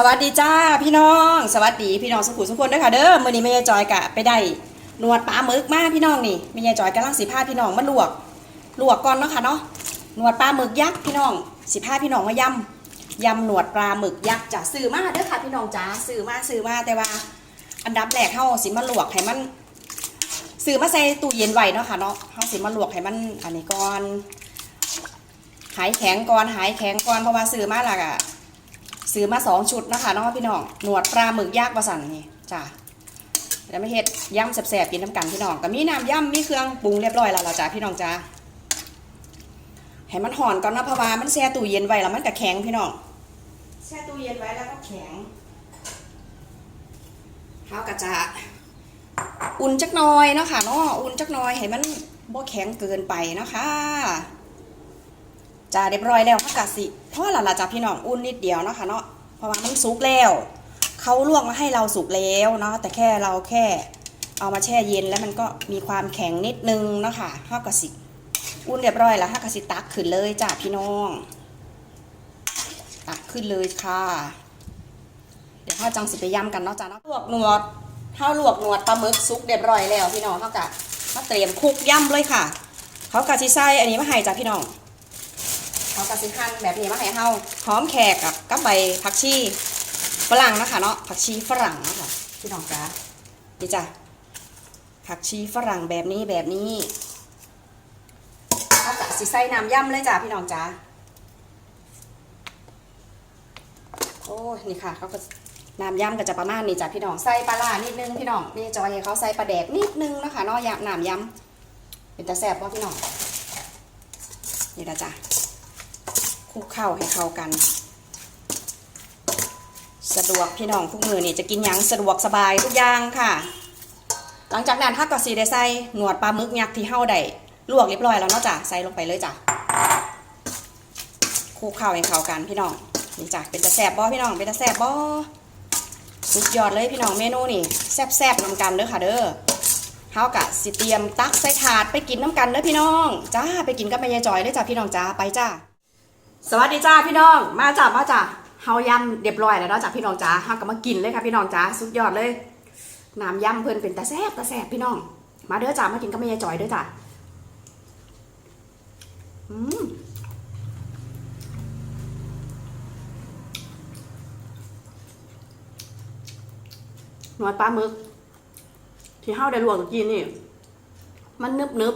สวัสดีจ้าพี่น้อง สวัสดีพี่น้องสุขุสุขคนด้วยค่ะเด้อมื้อนี้แม่ยายจอยกะไปได้หนวดปลาหมึกมาพี่น้องนี่แม่ยายจอยกำลังสิพาพี่น้องมาลวกลวกก่อนเนาะค่ะเนาะหนวดปลาหมึกยักษ์พี่น้องสิพาพี่น้องมายำยำหนวดปลาหมึกยักษ์จ้ะซื้อมาเด้อค่ะพี่น้องจ้าซื้อมาซื้อมาแต่ว่า อันดับแรกเฮาสิมาลวกให้มันซื้อมาใส่ตู้เย็นไว้เนาะค่ะเนาะเฮาสิมาลวกให้มันอันนี้ก่อนหายแข็งก่อนหายแข็งก่อนเพราะว่าซื้อมาละกะ ซื้อมาสองชุดนะคะน้องพี่น้องหนวดปลาหมึกย่างประสันนี่จ้ะแล้วไม่เฮ็ดย่ำแสบๆกินน้ำกันพี่น้องก็มีน้ำย่ำมีเครื่องปรุงเรียบร้อยแล้วล่ะจ้ะพี่น้องจ้ะให้มันห่อนก่อนนะเพราะว่ามันแช่ตู้เย็นไว้แล้วมันก็แข็งพี่น้องแช่ตู้เย็นไว้แล้วก็แข็งเฮาก็จะอุ่นจักหน่อยเนาะค่ะเนาะอุ่นจักหน่อยให้มันบ่แข็งเกินไปเนาะค่ะ จ้าเรียบร้อยแล้วผักกาดสิพราะละละจ้าพี่น้องอุ่นนิดเดียวเนาะค่ะเนาะเพราะว่ามันสุกแล้วเขาลวกมาให้เราสุกแล้วเนาะแต่แค่เราแค่เอามาแช่เย็นแล้วมันก็มีความแข็งนิดนึงเนาะค่ะผักกาดสิอุ่นเรียบร้อยแล้วผักกาดสิตักขึ้นเลยจ้าพี่น้อง ตักขึ้นเลยค่ะเดี๋ยวข้าจังสิไปย้ำกันเนาะจ้าเนาะลวกหนวดข้าวลวกหนวดปลาหมึกสุกเรียบร้อยแล้วพี่น้องเขากะมาเตรียมคลุกย่ำเลยค่ะ เขากะสิใส่อันนี้มาให้จ้าพี่น้อง เขากระสิหั่นแบบนี้มาให้เฮาหอมแขกกับกับใบผักชีฝรั่งนะคะเนาะผักชีฝรั่งนะคะพี่น้องจ้าดีจ้ะผักชีฝรั่งแบบนี้แบบนี้เขากะสิใส่น้ำย่ำเลยจ้ะพี่น้องจ้าโอ้นี่ค่ะเขาก็น้ำย่ำก็จะประมาณนี้จ้ะพี่น้องใส่ปลาล่านิดนึงพี่น้องนี่จอยเขาใส่ปลาแดกนิดนึงนะคะเนาะยำน้ำย่ำเป็นตาแซบป่ะพี่น้องนี่ละจ้ะ ลุกเข้าให้เข้ากัน สะดวกพี่น้องทุกมือนี่จะกินยังสะดวกสบายทุกอย่างค่ะ หลังจากนั้นถ้าก็สีได้ใส่หนวดปลาหมึกยักษ์ที่เฮาได้ลวกเรียบร้อยแล้วเนาะจ้ะใส่ลงไปเลยจ้ะคลุกเข้าให้เข้ากันพี่น้องนี่จ้ะเป็นตะแซบบ่พี่น้องเป็นตะแซบบ่สุดยอดเลยพี่น้องเมนูนี่แซ่บๆนำกันเด้อค่ะเด้อเฮากะสิเตรียมตักใส่ถาดไปกินน้ำกันเด้อพี่น้อง จ้าไปกินกับแม่ยายจอยเลยจ้ะพี่น้องจ้าไปจ้า สวัสดีจ้าพี่น้อง มาจ้ามาจ้าเฮายำเรียบร้อยแล้วเนาะจ้าพี่น้องจ้าเฮาก็มากินเลยค่ะพี่น้องจ้าสุดยอดเลยน้ำยำเพิ่นเป็นตาแซ่บตาแซ่บพี่น้อง มาเด้อจ้ามากินกับแม่ยายจอยเด้อจ้าอืมหนวดปลาหมึก ที่เฮาได้ลวกตะกี้นี่ มันนึบนึบ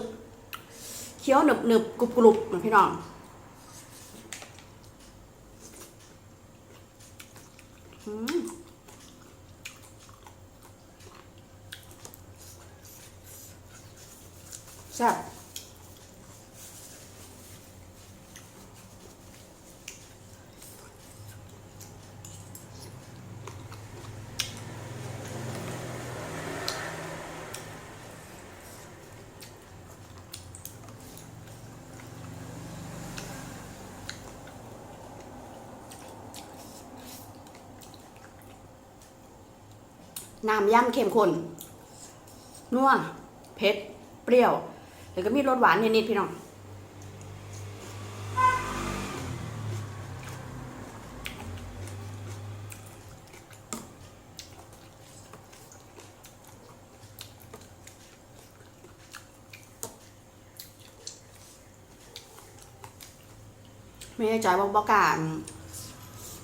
เคี้ยวหนึบนึบกรุบกรุบๆนพี่น้อง อืม แซ่บน้ำยำเข้มข้นนัวเผ็ด เปรี้ยว แล้วก็มีรสหวานนิดๆพี่น้องไม่แน่ใจว่าบอกกล้าร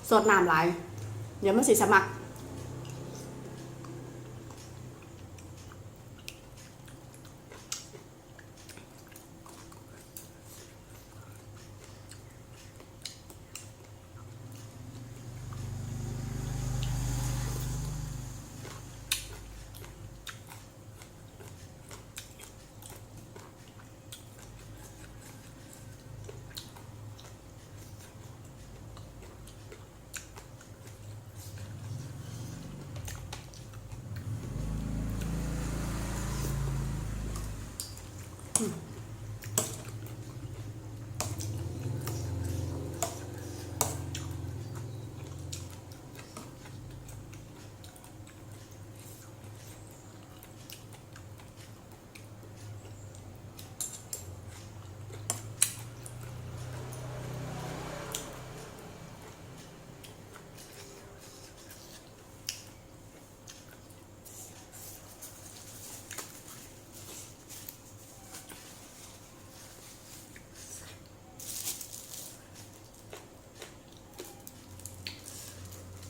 สดน้ำหลาย เดี๋ยวมันสิสมัคร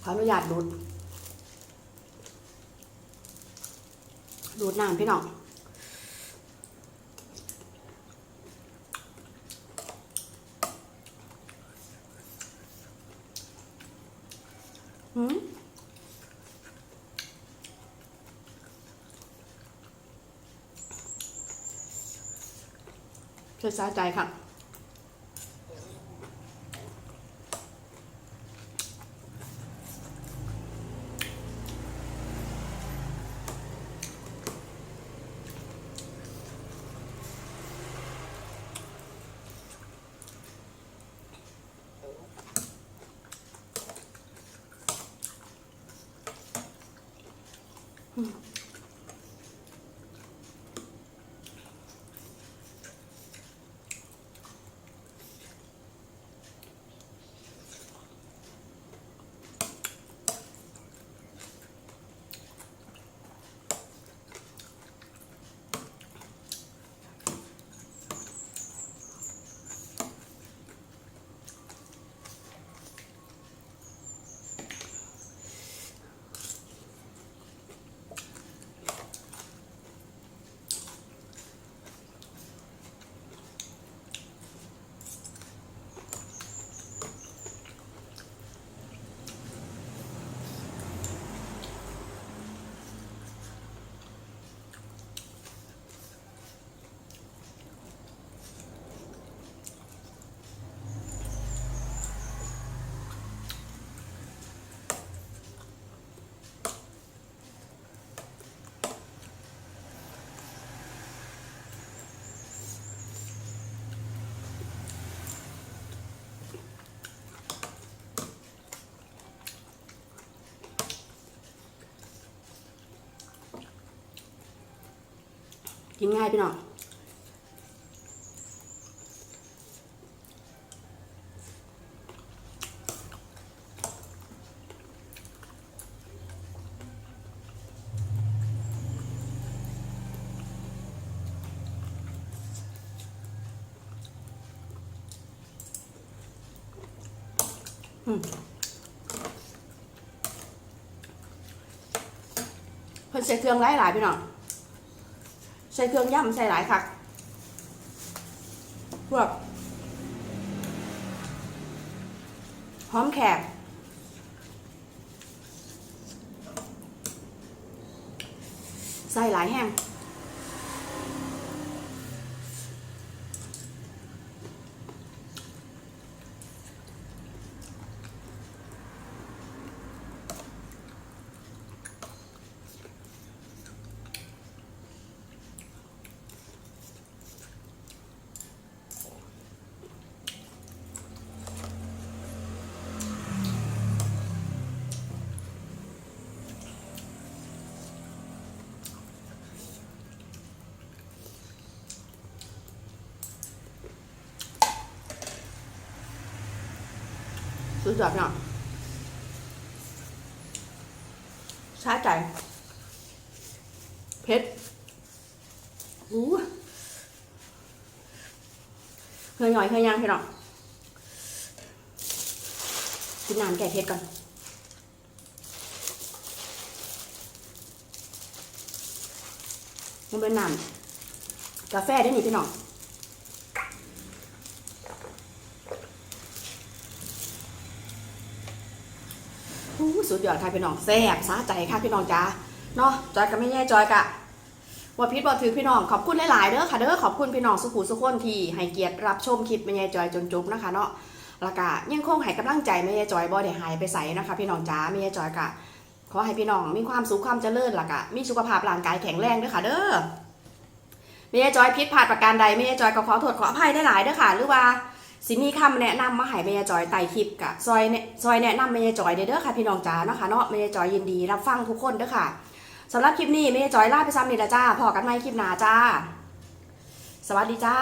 ออนุญาตดูด ดูดน้ำพี่น้องหืมเชื่อสาใจค่ะ হুম กินง่ายพี่น้องอืมเพิ่นใส่เครื่องหลายหลายๆพี่น้อง ส่เครื่องย่ำใส่หลายคักพวกหอมแขกใส่หลายแห้ง สุดยอดเน้องชาใจเผ็ดอู้เคยหน่อยเคยยังพี่น้องกินน้ำแก่เผ็ดก่อนมันเป็นน้ำกาแฟได้หนี่พี่น้อง อู้ สุดยอดค่ะพี่น้องแซ่บสาใจค่ะพี่น้องจ้าเนาะจอยกับไม่แย่จอยกะว่าพิษบอถือพี่น้องขอบคุณหลายๆเด้อค่ะเด้อขอบคุณพี่น้องสุขุสุขคนที่ให้เกียรติรับชมคลิปไม่แย่จอยจนจบนะคะเนาะแล้วก็ยังคงให้กำลังใจไม่แย่จอยบ่ได้หายไปใส่นะคะ พี่น้องจ้าไม่แย่จอยกะขอให้พี่น้องมีความสุขความเจริญล่ะกะมีสุขภาพร่างกายแข็งแรงเด้อค่ะเด้อไม่แย่จอยพิษพลาดประการใดไม่แย่จอยก็ขอโทษขออภัยได้หลายๆเด้อค่ะ หรือว่า สิมีคำแนะนำมาให้แม่ยายจอยไต่คลิปกะซอยแนซอยแนะนำแม่ยายจอยเด้อค่ะพี่น้องจ๋าเนาะค่ะเนาะแม่ยายจอยยินดีรับฟังทุกคนเด้อค่ะสำหรับคลิปนี้แม่ยายจอยลาไปซ้ำนี่ละจ้าพอกันใหม่คลิปหน้าจ้า สวัสดีจ้า